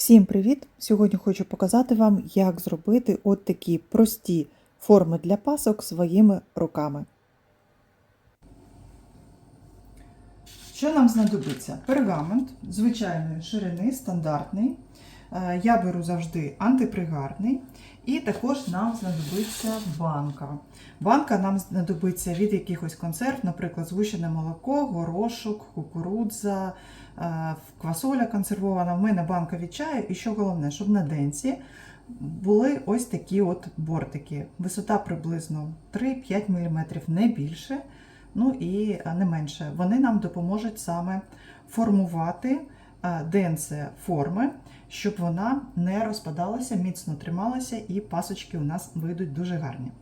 Всім привіт! Сьогодні хочу показати вам, як зробити от такі прості форми для пасок своїми руками. Що нам знадобиться? Пергамент звичайної ширини, стандартний. Е, Я беру завжди антипригарний. І також нам знадобиться банка. Банка нам знадобиться від якихось консерв, наприклад, згущене молоко, горошок, кукурудза, е, квасоля консервована. В мене банка від чаю. І що головне, щоб на денці були ось такі от бортики. Висота приблизно 3-5 мм, не більше, ну і е, не менше. Вони нам допоможуть саме формувати е, денце форми, щоб вона не розпадалася, міцно трималася, і пасочки у нас вийдуть дуже гарні.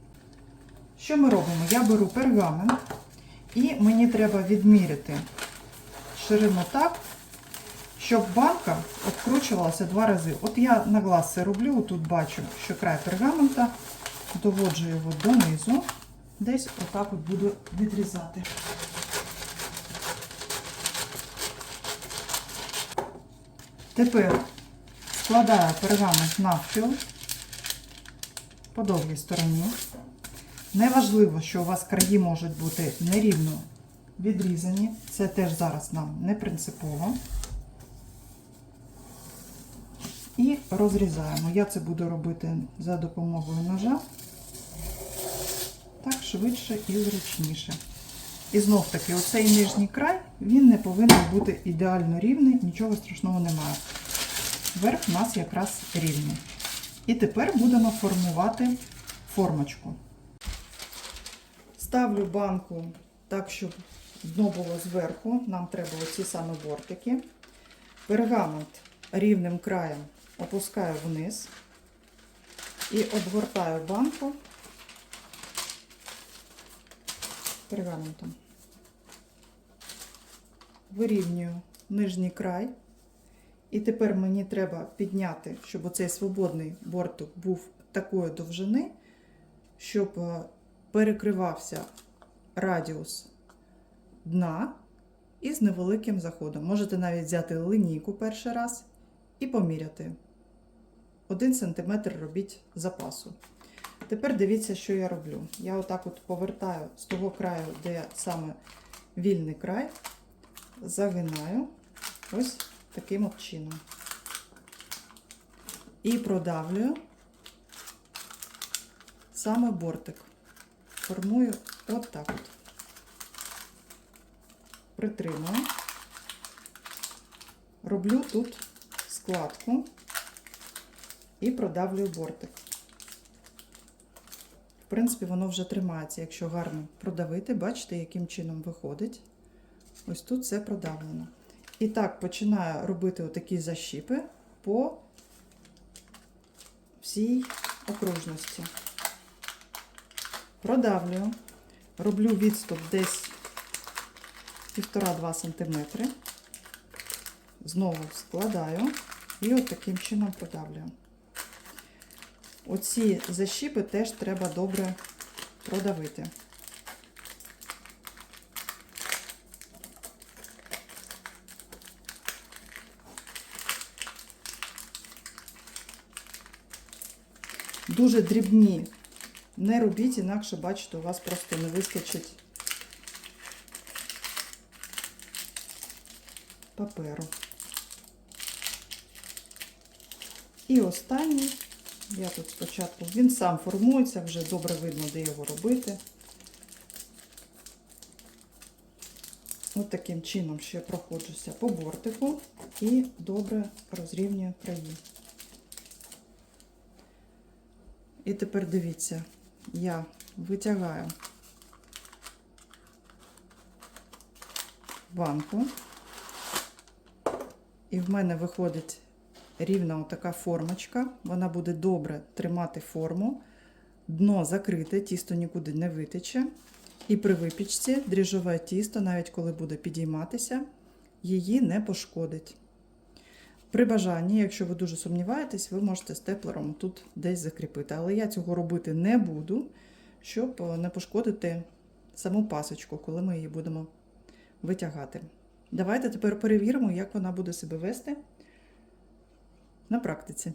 Що ми робимо? Я беру пергамент, і мені треба відміряти ширину так, щоб банка обкручувалася два рази. От я на глаз це роблю, тут бачу, що край пергамента, доводжу його донизу, десь отак от буду відрізати. Тепер складаю пергамент навпіл по довгій стороні. Неважливо, що у вас краї можуть бути нерівно відрізані. Це теж зараз нам не принципово. І розрізаємо. Я це буду робити за допомогою ножа. Так швидше і зручніше. І знов таки, оцей нижній край, він не повинен бути ідеально рівний, нічого страшного немає. Верх у нас якраз рівний. І тепер будемо формувати формочку. Ставлю банку так, щоб дно було зверху. Нам треба оці саме бортики. Пергамент рівним краєм опускаю вниз і обгортаю банку пергаментом. Вирівнюю нижній край. І тепер мені треба підняти, щоб оцей свободний бортик був такої довжини, щоб е, перекривався радіус дна із невеликим заходом. Можете навіть взяти линійку перший раз і поміряти. 1 см робіть запасу. Тепер дивіться, що я роблю. Я отак от повертаю з того краю, де саме вільний край, загинаю ось таким от чином. І продавлюю саме бортик. Формую от так от. Притримую. Роблю тут складку і продавлюю бортик. В принципі, воно вже тримається, якщо гарно продавити. Бачите, яким чином виходить. Ось тут все продавлено. І так починаю робити отакі защіпи по всій окружності. Продавлюю, роблю відступ десь 1,5-2 см. Знову складаю і от таким чином продавлюю. Оці защіпи теж треба добре продавити. Дуже дрібні не робіть, інакше, бачите, у вас просто не вистачить паперу. І останній, я тут спочатку, він сам формується, вже добре видно, де його робити. Ось таким чином ще проходжуся по бортику і добре розрівнюю краї. І тепер дивіться, я витягаю банку, і в мене виходить рівна така формочка. Вона буде добре тримати форму, дно закрите, тісто нікуди не витече. І при випічці дріжджове тісто, навіть коли буде підійматися, її не пошкодить. При бажанні, якщо ви дуже сумніваєтесь, ви можете степлером тут десь закріпити. Але я цього робити не буду, щоб не пошкодити саму пасочку, коли ми її будемо витягати. Давайте тепер перевіримо, як вона буде себе вести. на практиці.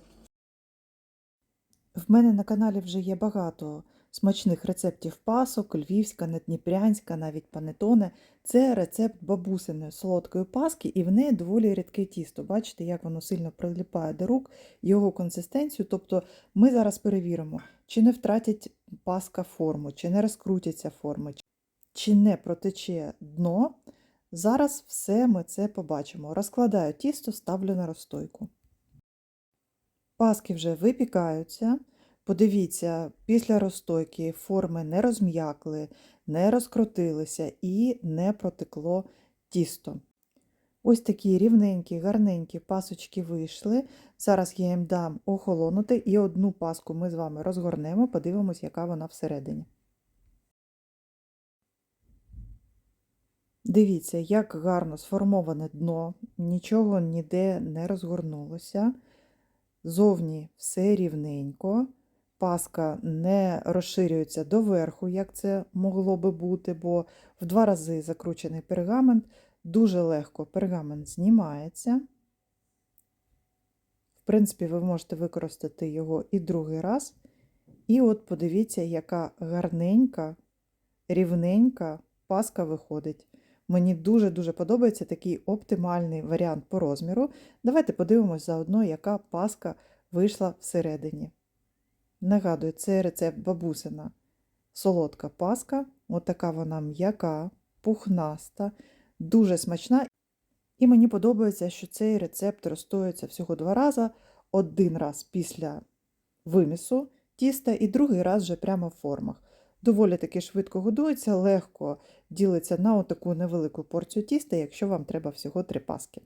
В мене на каналі вже є багато смачних рецептів пасок, львівська, надніпрянська, навіть панетоне. Це рецепт бабусиної солодкої паски, і в неї доволі рідке тісто. Бачите, як воно сильно прилипає до рук, його консистенцію. Тобто ми зараз перевіримо, чи не втратять паска форму, чи не розкрутяться форми, чи не протече дно. Зараз все ми це побачимо. Розкладаю тісто, ставлю на розстойку. Паски вже випікаються. Подивіться, після розстойки форми не розм'якли, не розкрутилися і не протекло тісто. Ось такі рівненькі, гарненькі пасочки вийшли. Зараз я їм дам охолонути і одну паску ми з вами розгорнемо, подивимось, яка вона всередині. Дивіться, як гарно сформоване дно, нічого ніде не розгорнулося. Зовні все рівненько, паска не розширюється доверху, як це могло би бути, бо в два рази закручений пергамент дуже легко пергамент знімається. В принципі, ви можете використати його і другий раз. І от подивіться, яка гарненька, рівненька паска виходить. Мені дуже-дуже подобається такий оптимальний варіант по розміру. Давайте подивимось заодно, яка паска вийшла всередині. Нагадую, це рецепт бабусина солодка паска. От така вона м'яка, пухнаста, дуже смачна. І мені подобається, що цей рецепт розстоюється всього два рази. Один раз після вимісу тіста і другий раз вже прямо в формах. Доволі таки швидко годується, легко ділиться на отаку невелику порцію тіста, якщо вам треба всього три паски.